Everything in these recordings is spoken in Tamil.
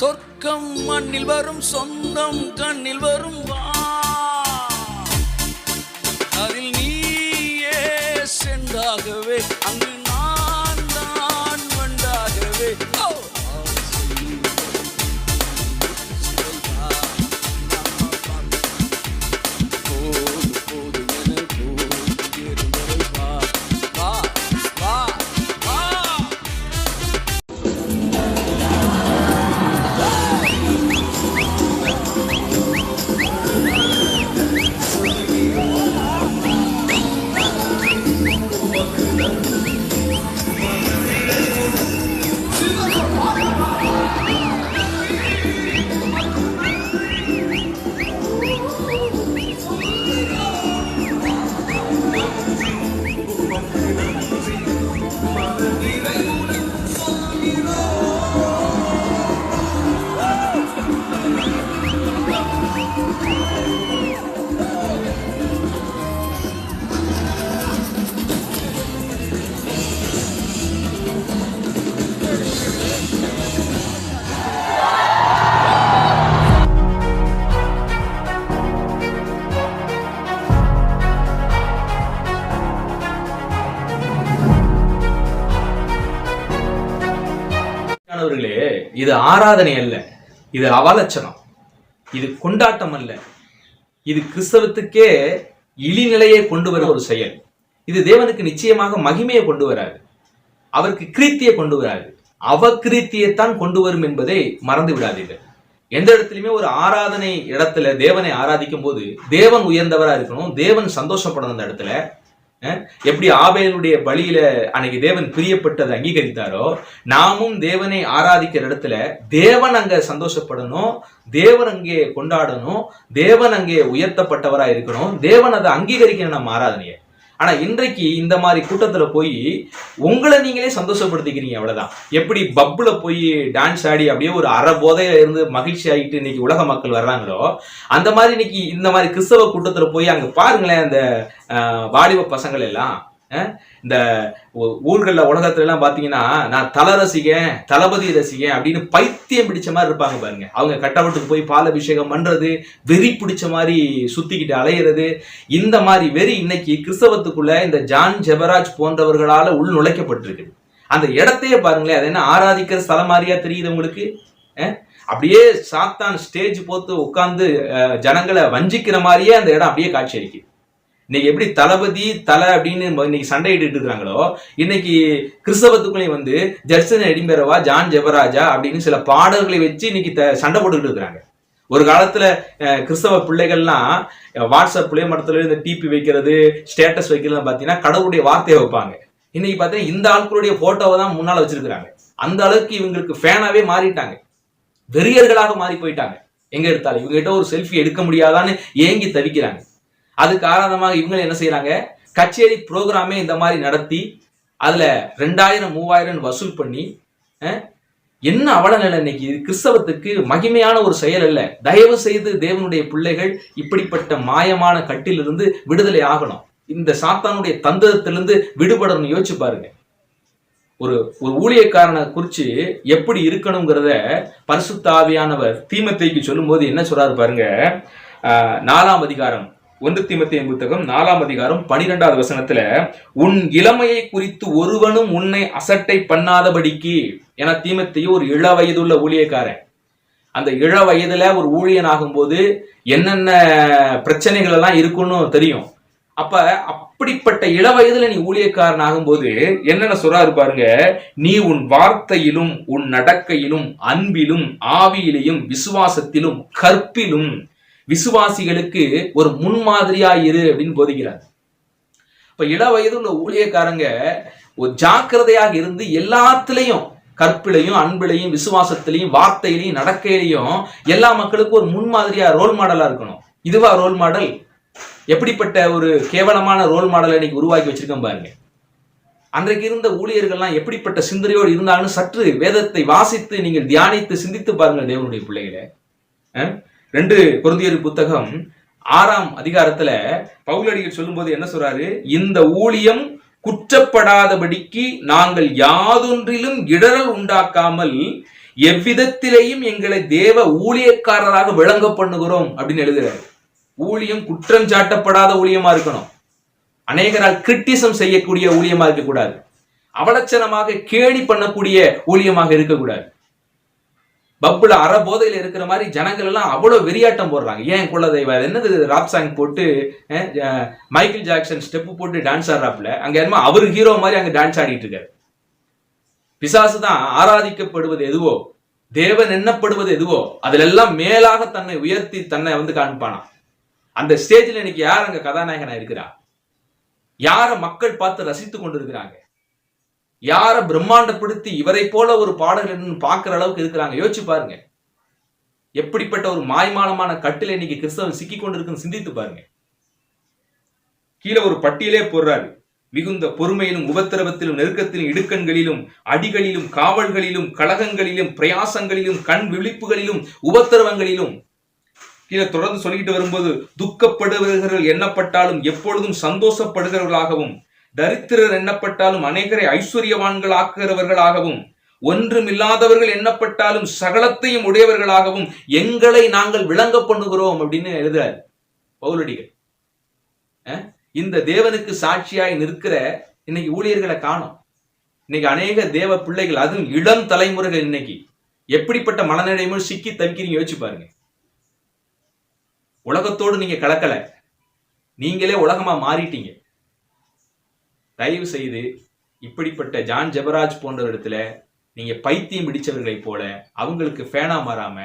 சொர்க்கம் மண்ணில் வரும் சொந்தம் கண்ணில் வரும் இது ஆராதனை அல்ல இது அவலட்சணம். இது கொண்டாட்டம் அல்ல. இது கிறிஸ்தவத்துக்கே இழிநிலையை கொண்டு வர ஒரு செயல். இது தேவனுக்கு நிச்சயமாக மகிமையை கொண்டு வராது. அவருக்கு கிருத்தியை கொண்டு வராது. அவகிருத்தியைத்தான் கொண்டு வரும் என்பதை மறந்து விடாதீர்கள். எந்த இடத்துலையுமே ஒரு ஆராதனை இடத்துல தேவனை ஆராதிக்கும் போது தேவன் உயர்ந்தவராக இருக்கணும் தேவன் சந்தோஷப்படணும் அந்த இடத்துல. எப்படி ஆபேலுடைய பலியில அன்னைக்கு தேவன் பிரியப்பட்டதை அங்கீகரித்தாரோ நாமும் தேவனை ஆராதிக்கிற இடத்துல தேவன் அங்க சந்தோஷப்படணும் தேவன் அங்கே கொண்டாடணும் தேவன் அங்கே உயர்த்தப்பட்டவரா இருக்கணும் தேவன் அதை அங்கீகரிக்கணும் நம்ம ஆராதனையை. ஆனா இன்றைக்கு இந்த மாதிரி கூட்டத்துல போய் உங்களை நீங்களே சந்தோஷப்படுத்திக்கிறீங்க அவ்வளவுதான். எப்படி பப்புல போய் டான்ஸ் ஆடி அப்படியே ஒரு அரை போதையில இருந்து மகிழ்ச்சி ஆகிட்டு இன்னைக்கு உலக மக்கள் வர்றாங்களோ அந்த மாதிரி இன்னைக்கு இந்த மாதிரி கிறிஸ்தவ கூட்டத்துல போய் அங்க பாருங்களேன் அந்த வாலிப பசங்கள் எல்லாம் இந்த ஊர்களில் உலகத்துலலாம் பார்த்தீங்கன்னா நான் தல ரசிகன் தளபதி ரசிகன் அப்படின்னு பைத்தியம் பிடிச்ச மாதிரி இருப்பாங்க பாருங்க. அவங்க கட்டவட்டுக்கு போய் பால் அபிஷேகம் பண்ணுறது வெறி பிடிச்ச மாதிரி சுத்திக்கிட்டு அலையிறது இந்த மாதிரி வெறி இன்னைக்கு கிறிஸ்தவத்துக்குள்ள இந்த ஜான் ஜெபராஜ் போன்றவர்களால் உள் நுழைக்கப்பட்டிருக்கு. அந்த இடத்தையே பாருங்களேன் அது என்ன ஆராதிக்கிற ஸ்தலம் மாதிரியா தெரியுது உங்களுக்கு? அப்படியே சாத்தான் ஸ்டேஜ் போத்து உட்காந்து ஜனங்களை வஞ்சிக்கிற மாதிரியே அந்த இடம் அப்படியே காட்சி அளிக்குது. இன்னைக்கு எப்படி தளபதி தலை அப்படின்னு இன்னைக்கு சண்டையிட்டு இருக்கிறாங்களோ இன்னைக்கு கிறிஸ்தவத்துக்குள்ளே வந்து ஜட்சன் எடிம்பெரவா ஜான் ஜெபராஜா அப்படின்னு சில பாடல்களை வச்சு இன்னைக்கு த- சண்டை போட்டுக்கிட்டு இருக்கிறாங்க. ஒரு காலத்துல கிறிஸ்தவ பிள்ளைகள்லாம் வாட்ஸ்அப் வாட்ஸ்அப் மரத்துல இந்த டிபி வைக்கிறது ஸ்டேட்டஸ் வைக்கிறது பாத்தீங்கன்னா கடவுளுடைய வார்த்தையை வைப்பாங்க. இன்னைக்கு பார்த்தீங்கன்னா இந்த ஆட்களுடைய போட்டோவை தான் முன்னால வச்சிருக்கிறாங்க. அந்த அளவுக்கு இவங்களுக்கு ஃபேனாவே மாறிட்டாங்க. வெறியர்களாக மாறி போயிட்டாங்க. எங்க எடுத்தாலும் இவங்க கிட்ட ஒரு செல்ஃபி எடுக்க முடியாதான்னு ஏங்கி தவிக்கிறாங்க. அதுக்கு ஆராதமாக இவங்க என்ன செய்யறாங்க? கச்சேரி ப்ரோக்ராமே இந்த மாதிரி நடத்தி அதுல ரெண்டாயிரம் மூவாயிரம் வசூல் பண்ணி என்ன அவல நிலை இன்னைக்கு? இது கிறிஸ்தவத்துக்கு மகிமையான ஒரு செயல் அல்ல. தயவு செய்து தேவனுடைய பிள்ளைகள் இப்படிப்பட்ட மாயமான கட்டிலிருந்து விடுதலை ஆகணும். இந்த சாத்தானுடைய தந்திரத்திலிருந்து விடுபடணும் யோசிச்சு பாருங்க. ஒரு ஒரு ஊழியக்காரனை குறித்து எப்படி இருக்கணுங்கிறத பரிசுத்தாவியானவர் தீமத்தைக்கு சொல்லும்போது என்ன சொல்றாரு பாருங்க? நாலாம் அதிகாரம் ஒன்று தீமத்தையின் புத்தகம் நாலாம் அதிகாரம் பனிரெண்டாவது வசனத்துல உன் இளமையை குறித்து ஒருவனும் உன்னை அசட்டை பண்ணாதபடிக்கு. என தீமத்தையும் ஒரு இள வயதுள்ள ஊழியக்காரன். அந்த இள வயதுல ஒரு ஊழியன் ஆகும்போது என்னென்ன பிரச்சனைகள் எல்லாம் இருக்குன்னு தெரியும். அப்ப அப்படிப்பட்ட இள வயதுல நீ ஊழியக்காரன் ஆகும்போது என்னென்ன சொல்றாரு பாருங்க நீ உன் வார்த்தையிலும் உன் நடக்கையிலும் அன்பிலும் ஆவியிலையும் விசுவாசத்திலும் கற்பிலும் விசுவாசிகளுக்கு ஒரு முன்மாதிரியா இரு அப்படின்னு போதிக்கிறார். இப்ப இள வயது உள்ள ஊழியக்காரங்க ஒரு ஜாக்கிரதையாக இருந்து எல்லாத்துலயும் கற்பிலையும் அன்பிலையும் விசுவாசத்திலையும் வார்த்தையிலையும் நடக்கையிலையும் எல்லா மக்களுக்கும் ஒரு முன்மாதிரியா ரோல் மாடலா இருக்கணும். இதுவா ரோல் மாடல் எப்படிப்பட்ட ஒரு கேவலமான ரோல் மாடலை இன்னைக்கு உருவாக்கி வச்சிருக்கோம் பாருங்க. அன்றைக்கு இருந்த ஊழியர்கள்லாம் எப்படிப்பட்ட சிந்தனையோடு இருந்தாலும் சற்று வேதத்தை வாசித்து நீங்கள் தியானித்து சிந்தித்து பாருங்கள் தேவனுடைய பிள்ளைகளை. ரெண்டு குருந்தியர் புத்தகம் ஆறாம் அதிகாரத்துல பவுலடிகள் சொல்லும்போது என்ன சொல்றாரு? இந்த ஊழியம் குற்றப்படாதபடிக்கு நாங்கள் யாதொன்றிலும் இடரல் உண்டாக்காமல் எவ்விதத்திலேயும் எங்களை தேவ ஊழியக்காரராக விளங்க பண்ணுகிறோம் அப்படின்னு எழுதுறாரு. ஊழியம் குற்றம் சாட்டப்படாத ஊழியமா இருக்கணும். அநேகரால் கிரிட்டிசம் செய்யக்கூடிய ஊழியமா இருக்கக்கூடாது. அவலட்சணமாக கேலி பண்ணக்கூடிய ஊழியமாக இருக்கக்கூடாது. பப்புல அற போதையில இருக்கிற மாதிரி ஜனங்கள் எல்லாம் அவ்வளவு வெறியாட்டம் போடுறாங்க. ஏன் குலதெய்வம்? அது என்னது? ராப் சாங் போட்டு மைக்கேல் ஜாக்சன் ஸ்டெப் போட்டு டான்ஸ் ஆடுறாப்புல. அங்க என்னமோ அவர் ஹீரோ மாதிரி அங்க டான்ஸ் ஆடிட்டு இருக்காரு. பிசாசு தான் ஆராதிக்கப்படுவது எதுவோ தேவன் எண்ணப்படுவது எதுவோ அதுல எல்லாம் மேலாக தன்னை உயர்த்தி தன்னை வந்து காண்பானா? அந்த ஸ்டேஜ்ல இன்னைக்கு யார் அங்க கதாநாயகனா இருக்கிறா? யார மக்கள் பார்த்து ரசித்து கொண்டிருக்கிறாங்க? யார பிரம்மாண்டப்படுத்தி இவரை போல ஒரு பாடகர் பார்க்கிற அளவுக்கு இருக்கிறாங்க. யோசிச்சு பாருங்க. எப்படிப்பட்ட ஒரு மாய்மாலமான கட்டில இன்னைக்கு கிறிஸ்தவன் சிக்கி கொண்டிருக்குன்னு சிந்தித்து பாருங்க. கீழே ஒரு பட்டியலே போடுறாரு. மிகுந்த பொறுமையிலும் உபத்திரவத்திலும் நெருக்கத்திலும் இடுக்கண்களிலும் அடிகளிலும் காவல்களிலும் கலகங்களிலும் பிரயாசங்களிலும் கண் விழிப்புகளிலும் உபத்திரவங்களிலும். கீழே தொடர்ந்து சொல்லிக்கிட்டு வரும்போது துக்கப்படுகிறவர்கள் எண்ணப்பட்டாலும் எப்பொழுதும் சந்தோஷப்படுகிறவர்களாகவும் தரித்திரர் எண்ணப்பட்டாலும் அநேகரை ஐஸ்வர்யவான்கள் ஆக்குகிறவர்களாகவும் ஒன்றுமில்லாதவர்கள் எண்ணப்பட்டாலும் சகலத்தையும் உடையவர்களாகவும் எங்களை நாங்கள் விளங்க பண்ணுகிறோம் அப்படின்னு எழுதுறாரு பவுலடிகள் இந்த தேவனுக்கு சாட்சியாய் நிற்கிற இன்னைக்கு ஊழியர்களை காணும். இன்னைக்கு அநேக தேவ பிள்ளைகள் அதுவும் இளம் தலைமுறைகள் இன்னைக்கு எப்படிப்பட்ட மனநிலைமையில் சிக்கி தவிக்கிறீங்க யோசிச்சு பாருங்க. உலகத்தோடு நீங்க கலக்கல. நீங்களே உலகமா மாறிட்டீங்க. தயவு செய்து இப்படிப்பட்ட ஜான் ஜெபராஜ் போன்ற இடத்துல நீங்க பைத்தியம் பிடிச்சவர்களைப் போல அவங்களுக்கு ஃபேனா மாறாம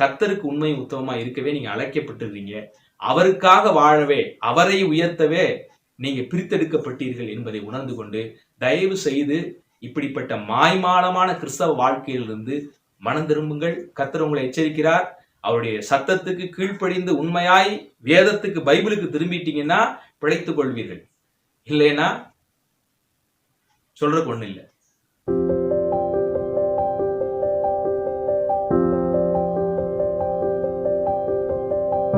கத்தருக்கு உண்மை உத்தமமா இருக்கவே நீங்க அழைக்கப்பட்டிருக்கீங்க. அவருக்காக வாழவே அவரை உயர்த்தவே நீங்க பிரித்தெடுக்கப்பட்டீர்கள் என்பதை உணர்ந்து கொண்டு தயவு செய்து இப்படிப்பட்ட மாய்மாலமான கிறிஸ்தவ வாழ்க்கையிலிருந்து மனம் திரும்புங்கள். கத்தர் உங்களை எச்சரிக்கிறார். அவருடைய சத்தத்துக்கு கீழ்ப்படிந்து உண்மையாய் வேதத்துக்கு பைபிளுக்கு திரும்பிட்டீங்கன்னா பிழைத்துக் கொள்வீர்கள். இல்லைன்னா சொல்றதுக்கு ஒன்றும் இல்லை.